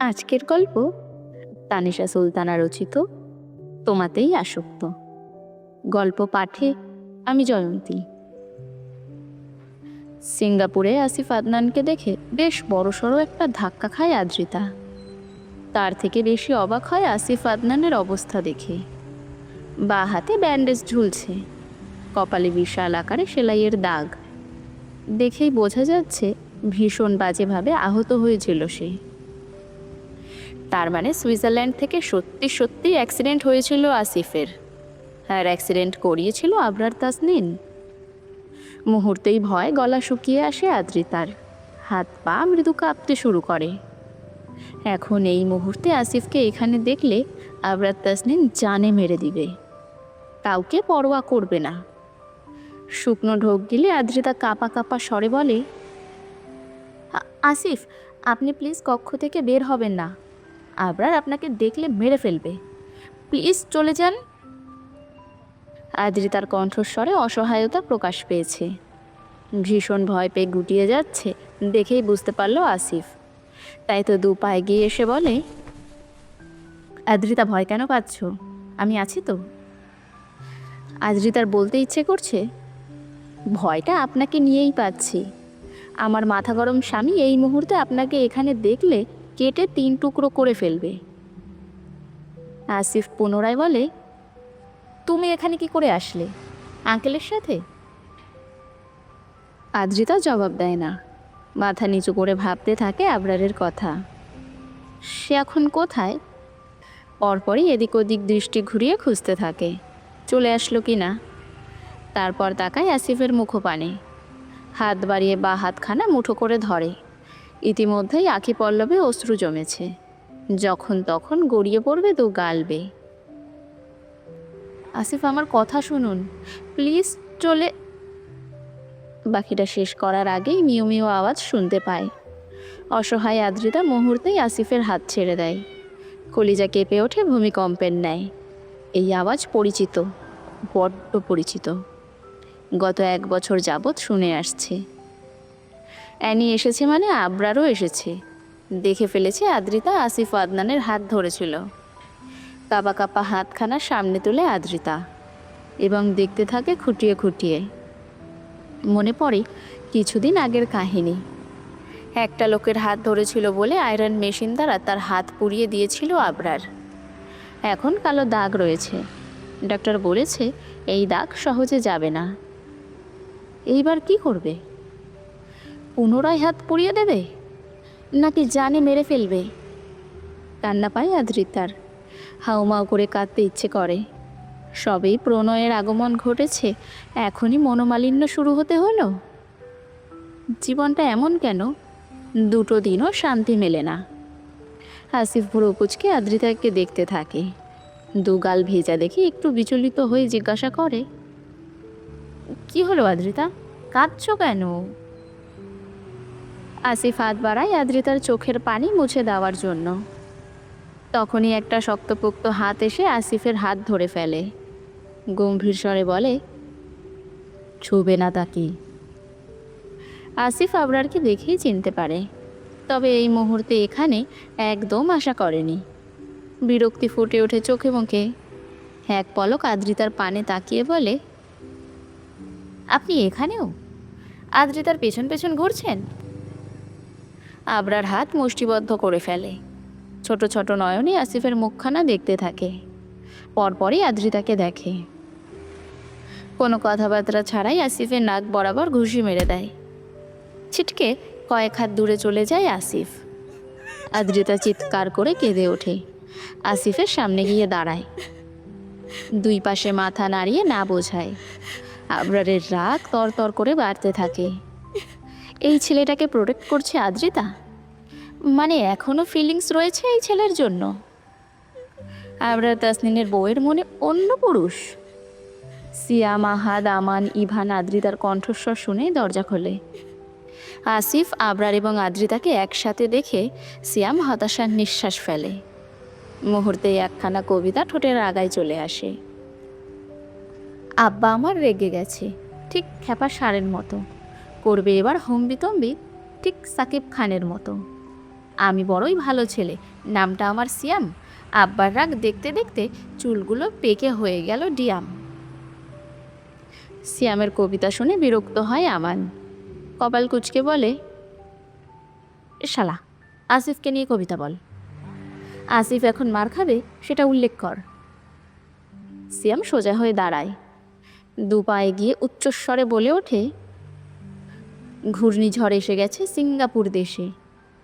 আজকের গল্প তানিশা সুলতানা রচিত, তোমাতেই আসক্ত। গল্প পাঠে আমি জয়ন্তী। সিঙ্গাপুরে আসিফ আদনানকে দেখে বেশ বড়সড় একটা ধাক্কা খায় আদ্রিতা। তার থেকে বেশি অবাক হয় আসিফ আদনানের অবস্থা দেখে। বা হাতে ব্যান্ডেজ ঝুলছে, কপালে বিশাল আকারে সেলাইয়ের দাগ। দেখেই বোঝা যাচ্ছে ভীষণ বাজেভাবে আহত হয়েছিল সে। তার মানে সুইজারল্যান্ড থেকে সত্যি সত্যি অ্যাক্সিডেন্ট হয়েছিল আসিফের। আর অ্যাক্সিডেন্ট করিয়েছিল আবরার তাসনিন। মুহূর্তেই ভয় গলা শুকিয়ে আসে আদ্রিতার। হাত পা মৃদু কাঁপতে শুরু করে। এখন এই মুহূর্তে আসিফকে এখানে দেখলে আবরার তাসনিন জানে মেরে দিবে। কাউকে পরোয়া করবে না। শুকনো ঢোক গিলে আদ্রিতা কাপা কাপা স্বরে বলে আসিফ, আপনি প্লিজ কক্ষ থেকে বের হবেন না। আবরার আপনাকে দেখলে মেরে ফেলবে। প্লিজ চলে যান। আদ্রিতার কণ্ঠস্বরে অসহায়তা প্রকাশ পেয়েছে। ভীষণ ভয় পেয়ে গুটিয়ে যাচ্ছে, দেখেই বুঝতে পারল আসিফ। তাই তো দু পায়ে গিয়ে এসে বলে, আদ্রিতা, ভয় কেন পাচ্ছ? আমি আছি তো। আদ্রিতার বলতে ইচ্ছে করছে, ভয়টা আপনাকে নিয়েই পাচ্ছি। আমার মাথা গরম স্বামী এই মুহূর্তে আপনাকে এখানে দেখলে কেটে তিন টুকরো করে ফেলবে। আসিফ পুনরায় বলে, তুমি এখানে কি করে আসলে? আঙ্কেলের সাথে? আদ্রিতা জবাব দেয় না। মাথা নিচু করে ভাবতে থাকে আবরারের কথা। সে এখন কোথায়? পরপরই এদিক ওদিক দৃষ্টি ঘুরিয়ে খুঁজতে থাকে। চলে আসলো কি না? তারপর তাকায় আসিফের মুখপানে। হাত বাড়িয়ে বা হাতখানা মুঠো করে ধরে। ইতিমধ্যেই আখি পল্লবে অশ্রু জমেছে। যখন তখন গড়িয়ে পড়বে তো গালবে আসিফ আমার কথা শুনুন। প্লিজ চলে বাকিটা শেষ করার আগেই মিউ মিউ আওয়াজ শুনতে পায়। অসহায় আদ্রিতা মুহূর্তেই আসিফের হাত ছেড়ে দেয়। কলিজা কেঁপে ওঠে, ভূমিকম্পের ন্যায়। এই আওয়াজ পরিচিত, বড্ড পরিচিত। গত এক বছর যাবৎ শুনে আসছে। অ্যানি এসেছে মানে আবরারও এসেছে। দেখে ফেলেছে আদ্রিতা আসিফ আদনানের হাত ধরেছিল। কাবা কাপা হাতখানা সামনে তুলে আদ্রিতা এবং দেখতে থাকে খুঁটিয়ে খুঁটিয়ে। মনে পড়ে কিছুদিন আগের কাহিনী। একটা লোকের হাত ধরেছিল বলে আয়রন মেশিন দ্বারা তার হাত পুড়িয়ে দিয়েছিল আবরার। এখন কালো দাগ রয়েছে। ডাক্তার বলেছে, এই দাগ সহজে যাবে না। এইবার কি করবে? পুনরায় হাত পুড়িয়ে দেবে? নাকি জানে মেরে ফেলবে? কান্না পায় আদ্রিতার। হাউমাউ করে কাঁদতে ইচ্ছে করে। সবেই প্রণয়ের আগমন ঘটেছে, এখনই মনোমালিন্য শুরু হতে হলো। জীবনটা এমন কেন? দুটো দিনও শান্তি মেলে না। আসিফ ভুরো কুচকে আদ্রিতাকে দেখতে থাকে। দুগাল ভেজা দেখে একটু বিচলিত হয়ে জিজ্ঞাসা করে, কি হলো আদ্রিতা? কাঁদছ কেন? আসিফ হাত বাড়ায় আদ্রিতার চোখের পানি মুছে দেওয়ার জন্য। তখনই একটা শক্তপোক্ত হাত এসে আসিফের হাত ধরে ফেলে। গম্ভীর স্বরে বলে, ছুবে না তাকে আসিফ আবরারকে দেখেই চিনতে পারে, তবে এই মুহূর্তে এখানে একদম আশা করেনি। বিরক্তি ফুটে ওঠে চোখে মুখে। এক পলক আদ্রিতার পানে তাকিয়ে বলে, আপনি এখানেও? আদ্রিতার পেছন পেছন ঘুরছেন? আবরার হাত মুষ্টিবদ্ধ করে ফেলে। ছোট ছোট নয়নে আসিফের মুখখানা দেখতে থাকে। পরপরই আদ্রিতাকে দেখে। কোনো কথাবার্তা ছাড়াই আসিফের নাক বরাবর ঘুষি মেরে দেয়। ছিটকে কয়েক হাত দূরে চলে যায় আসিফ। আদ্রিতা চিৎকার করে কেঁদে ওঠে। আসিফের সামনে গিয়ে দাঁড়ায়। দুই পাশে মাথা নাড়িয়ে না বোঝায়। আবরারের রাগ তরতর করে বাড়তে থাকে। এই ছেলেটাকে প্রোটেক্ট করছে আদ্রিতা? মানে এখনও ফিলিংস রয়েছে এই ছেলের জন্য? আবরার তাসনিনের বউয়ের মনে অন্য পুরুষ। সিয়া, মাহাদ, আমান, ইভান আদ্রিতার কণ্ঠস্বর শুনে দরজা খোলে। আসিফ, আবরার এবং আদ্রিতাকে একসাথে দেখে সিয়াম হতাশার নিঃশ্বাস ফেলে। মুহূর্তে একখানা কবিতা ঠোঁটের আগায় চলে আসে। আব্বা আমার রেগে গেছে, ঠিক খ্যাপা সারের মতো। করবে এবার হম্বিতম্বি ঠিক সাকিব খানের মতো। আমি বড়ই ভালো ছেলে, নামটা আমার সিয়াম। আব্বার রাগ দেখতে দেখতে চুলগুলো পেকে হয়ে গেল ডিয়াম। সিয়ামের কবিতা শুনে বিরক্ত হয় আমান। কপাল কুচকে বলে, শালা, আসিফকে নিয়ে কবিতা বল। আসিফ এখন মার খাবে, সেটা উল্লেখ কর। সিয়াম সোজা হয়ে দাঁড়ায়। দু পায়ে গিয়ে উচ্চস্বরে বলে ওঠে ঘূর্ণিঝড় এসে গেছে সিঙ্গাপুর দেশে।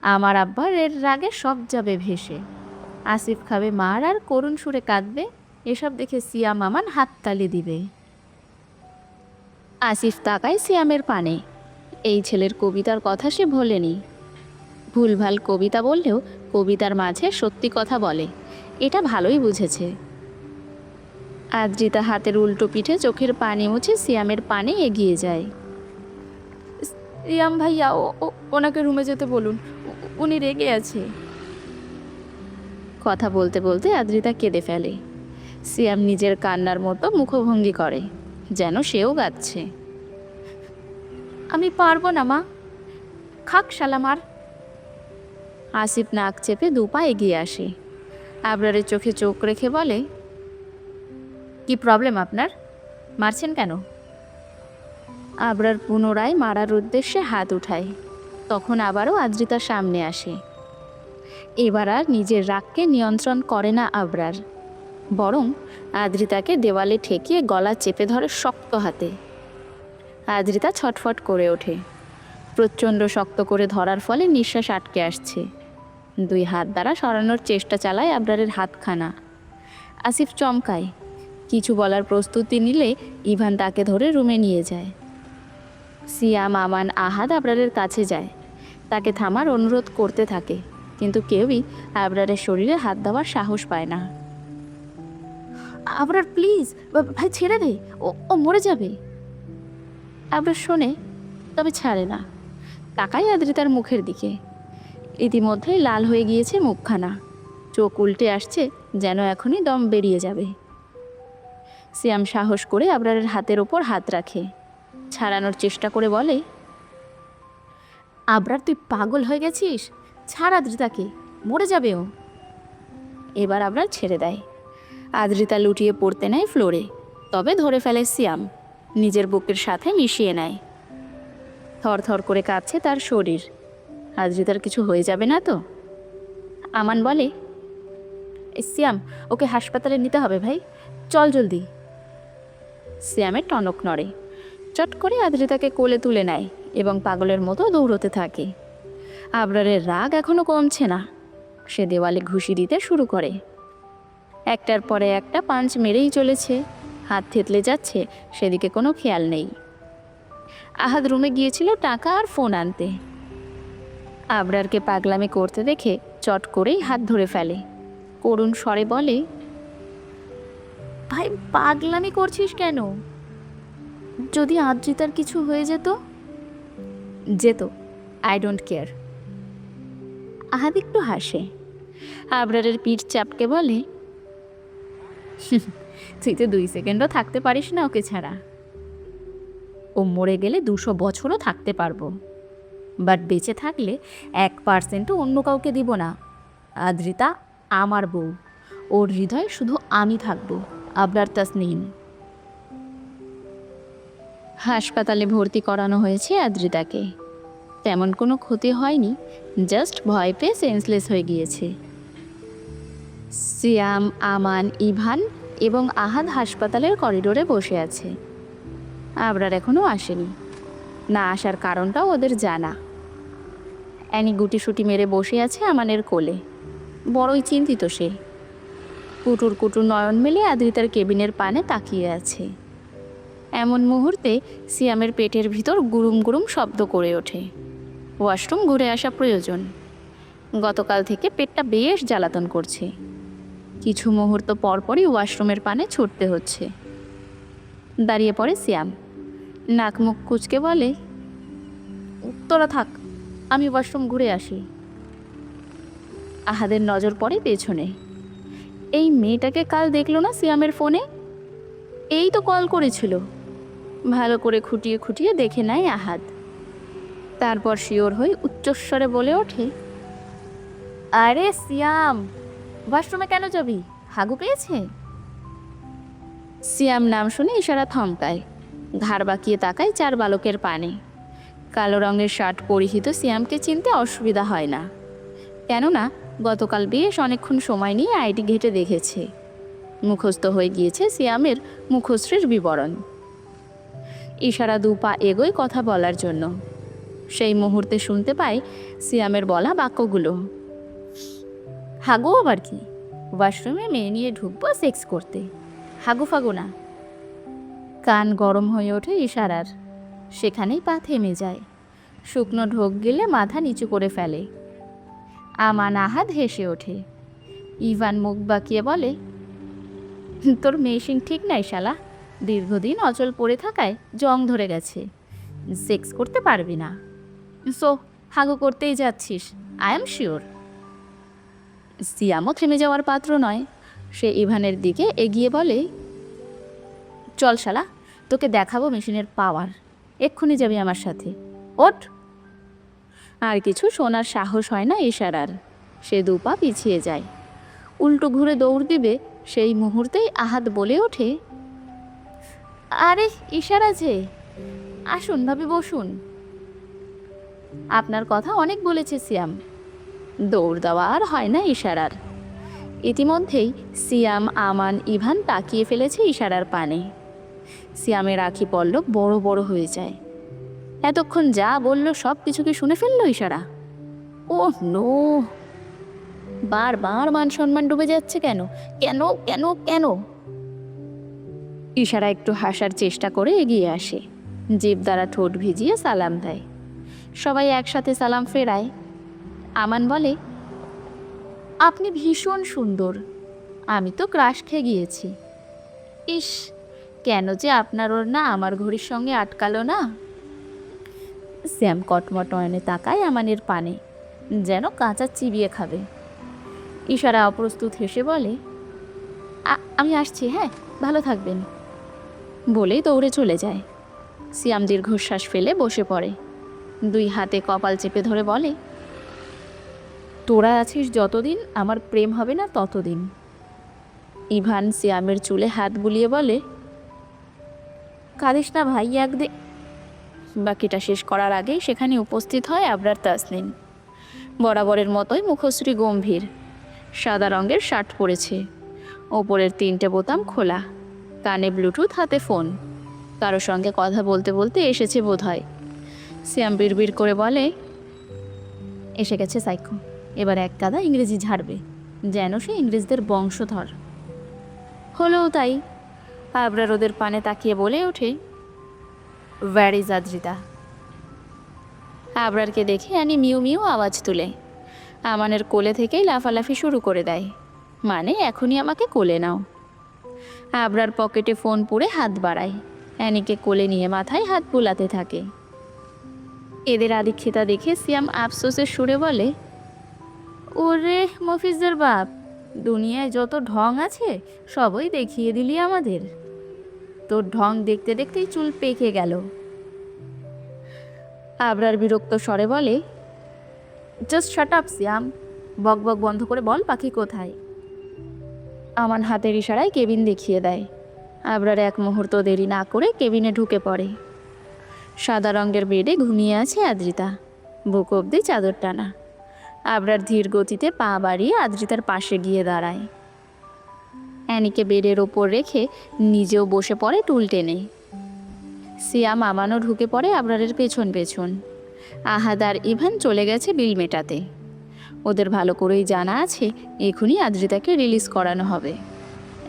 আমার আব্বার এর রাগে সব যাবে ভেসে। আসিফ খাবে মার আর করুণ সুরে কাঁদবে, এসব দেখে সিয়াম আমান হাততালি দিবে। আসিফ তাকায় সিয়ামের পানে। এই ছেলের কবিতার কথা সে ভোলেনি। ভুলভাল কবিতা বললেও কবিতার মাঝে সত্যি কথা বলে। এটা ভালোই বুঝেছে। আদ্রিতা হাতের উল্টো পিঠে চোখের পানি মুছে সিয়ামের পানে এগিয়ে যায়। সিয়াম ভাইয়া ও ও- ওনাকে রুমে যেতে বলুন। উনি রেগে আছে। কথা বলতে বলতে আদ্রিতা কেঁদে ফেলে। সিয়াম নিজের কান্নার মতো মুখভঙ্গি করে যেন সেও গাচ্ছে। আমি পারব না মা। খাক শালামার আসিফ নাক চেপে দুপা এগিয়ে আসে। আবরারের চোখে চোখ রেখে বলে কি প্রবলেম আপনার? মারছেন কেন? আবরার পুনরায় মারার উদ্দেশ্যে হাত উঠায়। তখন আবারও আদ্রিতা সামনে আসে। এবার আর নিজের রাগকে নিয়ন্ত্রণ করে না আবরার। বরং আদ্রিতাকে দেওয়ালে ঠেকিয়ে গলা চেপে ধরে শক্ত হাতে। আদ্রিতা ছটফট করে ওঠে। প্রচণ্ড শক্ত করে ধরার ফলে নিঃশ্বাস আটকে আসছে। দুই হাত দ্বারা সরানোর চেষ্টা চালায় আবরারের হাতখানা। আসিফ চমকায়। কিছু বলার প্রস্তুতি নিলে ইভান তাকে ধরে রুমে নিয়ে যায়। সিয়াম, আমান, আহাদ আবরারের কাছে যায়। তাকে থামার অনুরোধ করতে থাকে, কিন্তু কেউই আবরারের শরীরে হাত দেওয়ার সাহস পায় না। আবরার, প্লিজ ভাই ছেড়ে দে, ও ও মরে যাবে। আবরার শোনে, তবে ছাড়ে না। তাকাই আদ্রিতার মুখের দিকে। ইতিমধ্যেই লাল হয়ে গিয়েছে মুখখানা। চোখ উল্টে আসছে যেন এখনই দম বেরিয়ে যাবে। সিয়াম সাহস করে আবরারের হাতের ওপর হাত রাখে। ছাড়ানোর চেষ্টা করে বলে, আবরার, তুই পাগল হয়ে গেছিস? ছাড় আদ্রিতাকে, মরে যাবে ও। এবার আবরার ছেড়ে দেয়। আদ্রিতা লুটিয়ে পড়তে নেয় ফ্লোরে, তবে ধরে ফেলে সিয়াম, নিজের বুকের সাথে মিশিয়ে নেয়। থরথর করে কাঁপছে তার শরীর। আদ্রিতার কিছু হয়ে যাবে না তো? আমান বলে, "এই সিয়াম, ওকে হাসপাতালে নিতে হবে ভাই। চল জলদি। সিয়ামের টনক নড়ে। চট করে আদ্রিতাকে কোলে তুলে নেয় এবং পাগলের মতো দৌড়তে থাকে। আবরারের রাগ এখনও কমছে না। সে দেওয়ালে ঘুষি দিতে শুরু করে। একটার পরে একটা পাঞ্চ মেরেই চলেছে। হাত থেতলে যাচ্ছে, সেদিকে কোনো খেয়াল নেই। আহাদ রুমে গিয়েছিল টাকা আর ফোন আনতে। আবরারকে পাগলামি করতে দেখে চট করেই হাত ধরে ফেলে। করুণ স্বরে বলে, ভাই, পাগলামি করছিস কেন? যদি আদ্রিতার কিছু হয়ে যেত? যেত। আই ডোন্ট কেয়ার আহাদ একটু হাসে। আবরারের পিঠ চাপকে বলে তুই তো দুই সেকেন্ডও থাকতে পারিস না ওকে ছাড়া। ও মরে গেলে দুশো বছরও থাকতে পারব। বাট বেঁচে থাকলে এক পার্সেন্টও অন্য কাউকে দিব না। আদ্রিতা আমার বউ। ওর হৃদয়ে শুধু আমি থাকব। আবরার তাসনিম। হাসপাতালে ভর্তি করানো হয়েছে আদ্রিতাকে। তেমন কোনো ক্ষতি হয়নি, জাস্ট ভয় পেয়ে সেন্সলেস হয়ে গিয়েছে। সিয়াম, আমান, ইভান এবং আহাদ হাসপাতালের করিডোরে বসে আছে। আবরার এখনও আসেনি। না আসার কারণটাও ওদের জানা। অ্যানি গুটিসুটি মেরে বসে আছে আমানের কোলে। বড়ই চিন্তিত সে। কুটুর কুটুর নয়ন মেলে আদ্রিতার কেবিনের পানে তাকিয়ে আছে। এমন মুহূর্তে সিয়ামের পেটের ভিতর গুরুম গুরুম শব্দ করে ওঠে। ওয়াশরুম ঘুরে আসা প্রয়োজন। গতকাল থেকে পেটটা বেশ জ্বালাতন করছে। কিছু মুহূর্ত পরপরই ওয়াশরুমের পানে ছুটতে হচ্ছে। দাঁড়িয়ে পড়ে সিয়াম। নাক মুখ কুচকে বলে, তোরা থাক, আমি ওয়াশরুম ঘুরে আসি। আহাদের নজর পড়ে পেছনে। এই মেয়েটাকে কাল দেখল না সিয়ামের ফোনে? এই তো কল করেছিল। ভালো করে খুঁটিয়ে খুঁটিয়ে দেখে নেয় আহাদ। তারপর শিওর হয়ে উচ্চস্বরে বলে ওঠে, আরে সিয়াম, ওয়াশরুমে কেন যাবি? হাগু পেয়েছে? সিয়াম নাম শুনে ইশারা থমকায়, ঘাড় বাঁকিয়ে তাকায় চার বালকের পানে। কালো রঙের শার্ট পরিহিত সিয়ামকে চিনতে অসুবিধা হয় না, কেননা গতকাল বেশ অনেকক্ষণ সময় নিয়ে আইডি ঘেটে দেখেছে। মুখস্থ হয়ে গিয়েছে সিয়ামের মুখশ্রীর বিবরণ। ইশারা দু পা এগোয় কথা বলার জন্য। সেই মুহূর্তে শুনতে পাই সিয়ামের বলা বাক্যগুলো। হাগু আবার কি? ওয়াশরুমে মেয়ে নিয়ে ঢুকবো সেক্স করতে। হাগু ফাগু না কান গরম হয়ে ওঠে ইশারার। সেখানেই পা থেমে যায়। শুকনো ঢোক গেলে মাথা নিচু করে ফেলে। আমান আহাদ হেসে ওঠে। ইভান মুখ বাঁকিয়ে বলে, তোর মেশিন ঠিক নাই শালা। দীর্ঘদিন অচল পড়ে থাকায় জং ধরে গেছে। সেক্স করতে পারবি না। সো, হাগু করতেই যাচ্ছিস আই এম শিওর সিয়ামও থেমে যাওয়ার পাত্র নয়। সে ইভানের দিকে এগিয়ে বলে, চল শালা, তোকে দেখাবো মেশিনের পাওয়ার। এক্ষুনি যাবি আমার সাথে। ওঠ! আর কিছু শোনার সাহস হয় না ইশারার। সে দুপা পিছিয়ে যায়। উল্টো ঘুরে দৌড় দিবে সেই মুহূর্তেই আহাত বলে ওঠে আরে, ইশারা যে। আসুন ভাবি, বসুন। আপনার কথা অনেক বলেছে, সিয়াম। দৌড় দেওয়া আর হয় না ইশারার। ইতিমধ্যেই সিয়াম, আমান, ইভান তাকিয়ে ফেলেছে ইশারার পানে। সিয়ামের আখি পল্লব বড় বড় হয়ে যায়। এতক্ষণ যা বলল, সব কিছু কি শুনে ফেলল ইশারা। Oh no. বারবার মান সম্মান ডুবে যাচ্ছে কেন? কেন? কেন? কেন? ইশারা একটু হাসার চেষ্টা করে এগিয়ে আসে। জিভ দ্বারা ঠোঁট ভিজিয়ে সালাম দেয়। সবাই একসাথে সালাম ফেরায়। আমান বলে, আপনি ভীষণ সুন্দর। আমি তো ক্রাশ খেয়ে গিয়েছি। ইস, কেন যে আপনার ওর না আমার ঘড়ির সঙ্গে আটকালো না? শ্যাম কটমট নয়নে তাকায় আমানের পানে, যেন কাঁচা চিবিয়ে খাবে। ইশারা অপ্রস্তুত হেসে বলে আমি আসছি হ্যাঁ ভালো থাকবেন। বলেই দৌড়ে চলে যায়। সিয়াম দীর্ঘশ্বাস ফেলে বসে পড়ে। দুই হাতে কপাল চেপে ধরে বলে, তোরা আছিস যতদিন, আমার প্রেম হবে না ততদিন। ইভান সিয়ামের চুলে হাত বুলিয়ে বলে, কাঁদিস না ভাই একদিন বাকিটা শেষ করার আগেই সেখানে উপস্থিত হয় আবরার তাসনিম। বরাবরের মতোই মুখশ্রী গম্ভীর। সাদা রঙের শার্ট পরেছে। ওপরের তিনটে বোতাম খোলা। কানে ব্লুটুথ, হাতে ফোন। কারও সঙ্গে কথা বলতে বলতে এসেছে বোধ হয় শ্যাম বিড়বিড় করে বলে, এসে গেছে সাইকো। এবার এক কাদা ইংরেজি ঝাড়বে, যেন সে ইংরেজদের বংশধর। হলেও তাই। আবরার ওদের পানে তাকিয়ে বলে ওঠে ভ্যার ইজ আদ্রিতা আবরারকে দেখে আনি মিউ মিউ আওয়াজ তুলে। আমানের কোলে থেকেই লাফালাফি শুরু করে দেয়। মানে এখনই আমাকে কোলে নাও। আবরার পকেটে ফোন পুড়ে হাত বাড়ায়। অ্যানিকে কোলে নিয়ে মাথায় হাত বুলাতে থাকে। এদের আদিক্ষিতা দেখে সিয়াম আফসোসের সুরে বলে, ওরে মফিজদের বাপ, দুনিয়ায় যত ঢং আছে, সবই দেখিয়ে দিলি আমাদের। তোর ঢং দেখতে দেখতেই চুল পেকে গেল। আবরার বিরক্ত স্বরে বলে জাস্ট শাট আপ সিয়াম। বক বক বন্ধ করে বল পাখি কোথায়? আমান হাতের ইশারায় কেবিন দেখিয়ে দেয়। আবরার এক মুহূর্ত দেরি না করে কেবিনে ঢুকে পড়ে। সাদা রঙের বেডে ঘুমিয়ে আছে আদ্রিতা। বুক অব্দি চাদর টানা। আবরার ধীর গতিতে পা বাড়িয়ে আদ্রিতার পাশে গিয়ে দাঁড়ায়। অ্যানিকে বেডের ওপর রেখে নিজেও বসে পড়ে টুল টেনে। সিয়াম আমানও ঢুকে পড়ে আবরারের পেছন পেছন। আহাদ আর ইভান চলে গেছে বিল মেটাতে। ওদের ভালো করেই জানা আছে, এখনই আদ্রিতাকে রিলিজ করানো হবে।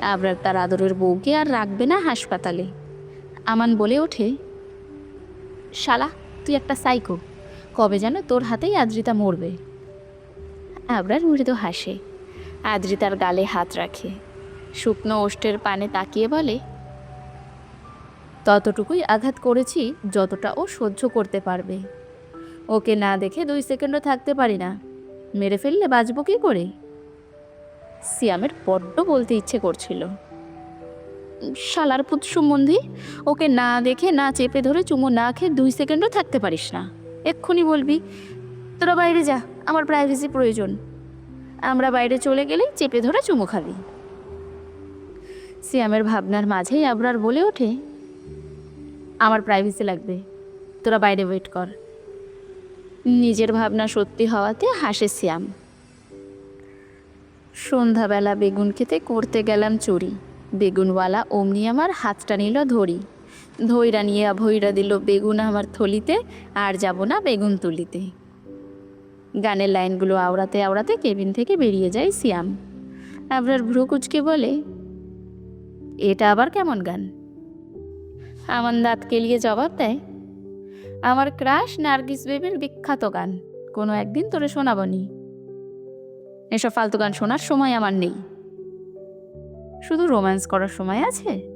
আবরার তার আদরের বউকে আর রাখবে না হাসপাতালে। আমান বলে ওঠে, শালা, তুই একটা সাইকো কবে যেন তোর হাতেই আদ্রিতা মরবে? আবরার মৃদু হাসে। আদ্রিতার গালে হাত রাখে। শুকনো ওষ্টের পানে তাকিয়ে বলে, ততটুকুই আঘাত করেছি, যতটা ও সহ্য করতে পারবে। ওকে না দেখে দুই সেকেন্ডও থাকতে পারি না। মেরে ফেললে বাঁচবো কী করে? সিয়ামের বড্ড বলতে ইচ্ছে করছিল। শালার পুত সম্বন্ধী, ওকে না দেখে, না চেপে ধরে চুমো না খেয়ে দুই সেকেন্ডও থাকতে পারিস না। এক্ষুনি বলবি, তোরা বাইরে যা, আমার প্রাইভেসি প্রয়োজন। আমরা বাইরে চলে গেলেই চেপে ধরে চুমু খাবি। সিয়ামের ভাবনার মাঝেই আবরার বলে ওঠে, আমার প্রাইভেসি লাগবে, তোরা বাইরে ওয়েট কর। নিজের ভাবনা সত্যি হওয়াতে হাসে সিয়াম সন্ধ্যাবেলা বেগুন খেতে করতে গেলাম চুরি। বেগুনওয়ালা অমনি আমার হাতটা নিল ধরি। ধৈরা নিয়ে ভৈরা দিল বেগুন আমার থলিতে, আর যাব না বেগুন তুলিতে। গানের লাইনগুলো আওড়াতে আওড়াতে কেবিন থেকে বেরিয়ে যায় সিয়াম আবরার ভ্রু কুচকে বলে, এটা আবার কেমন গান? আমার দাঁত কেলিয়ে জবাব দেয় আমার ক্রাশ নার্গিস বেবির বিখ্যাত গান। কোনো একদিন তোরে শোনাবনি। এসব ফালতু গান শোনার সময় আমার নেই। শুধু রোম্যান্স করার সময় আছে?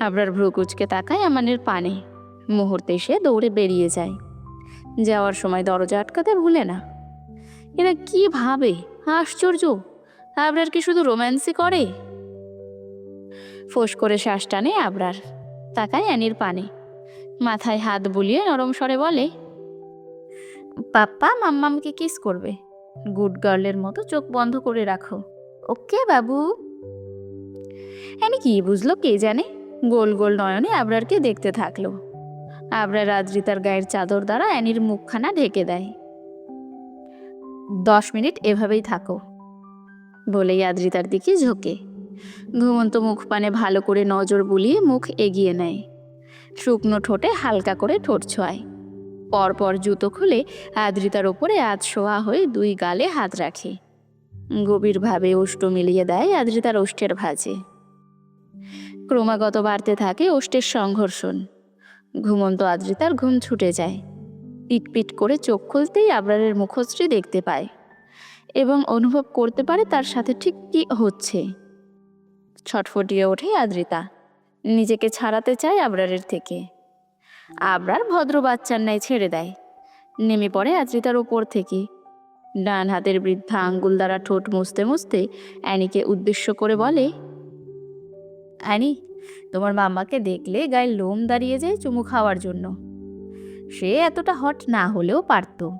আবরার ভ্রু কুচকে তাকায় আমানের পানে। মুহূর্তে সে দৌড়ে বেরিয়ে যায়। যাওয়ার সময় দরজা আটকাতে ভুলে না। এরা কি ভাবে? আশ্চর্য! আবরার কি শুধু রোম্যান্সই করে? ফোঁস করে শ্বাস টানে আবরার। তাকায় অ্যানির পানে। মাথায় হাত বুলিয়ে নরম স্বরে বলে, পাপ্পা, মাম্মামকে কিস করবে। গুড গার্লের মতো চোখ বন্ধ করে রাখো। ওকে, বাবু? অ্যানি কি বুঝলো কে জানে? গোল গোল নয়নে আবরারকে দেখতে থাকল। আবরার আদ্রিতার গায়ের চাদর দ্বারা অ্যানির মুখখানা ঢেকে দেয়। দশ মিনিট এভাবেই থাকো, বলেই আদ্রিতার দিকে ঝোঁকে। ঘুমন্ত মুখ পানে ভালো করে নজর বুলিয়ে মুখ এগিয়ে নেয়। শুকনো ঠোঁটে হালকা করে ঠোঁট ছোঁয়ায়। পরপর জুতো খুলে আদ্রিতার ওপরে আধ শোয়া হয়ে দুই গালে হাত রাখে। গভীরভাবে ওষ্ঠ মিলিয়ে দেয় আদ্রিতার ওষ্ঠের ভাজে। ক্রমাগত বাড়তে থাকে ওষ্ঠের সংঘর্ষণ। ঘুমন্ত আদ্রিতার ঘুম ছুটে যায়। পিটপিট করে চোখ খুলতেই আবরারের মুখশ্রী দেখতে পায় এবং অনুভব করতে পারে তার সাথে ঠিক কী হচ্ছে। ছটফটিয়ে ওঠে আদ্রিতা। নিজেকে ছাড়াতে চায় আবরারের থেকে। আবরার ভদ্র বাচ্চার ন্যায় ছেড়ে দেয়। নেমে পড়ে আদ্রিতার ওপর থেকে। ডান হাতের বৃদ্ধা আঙ্গুল দ্বারা ঠোঁট মুছতে মুছতে অ্যানিকে উদ্দেশ্য করে বলে, অ্যানি, তোমার মাম্মাকে দেখলে গায়ে লোম দাঁড়িয়ে যায় চুমু খাওয়ার জন্য। সে এতটা হট না হলেও পারতো।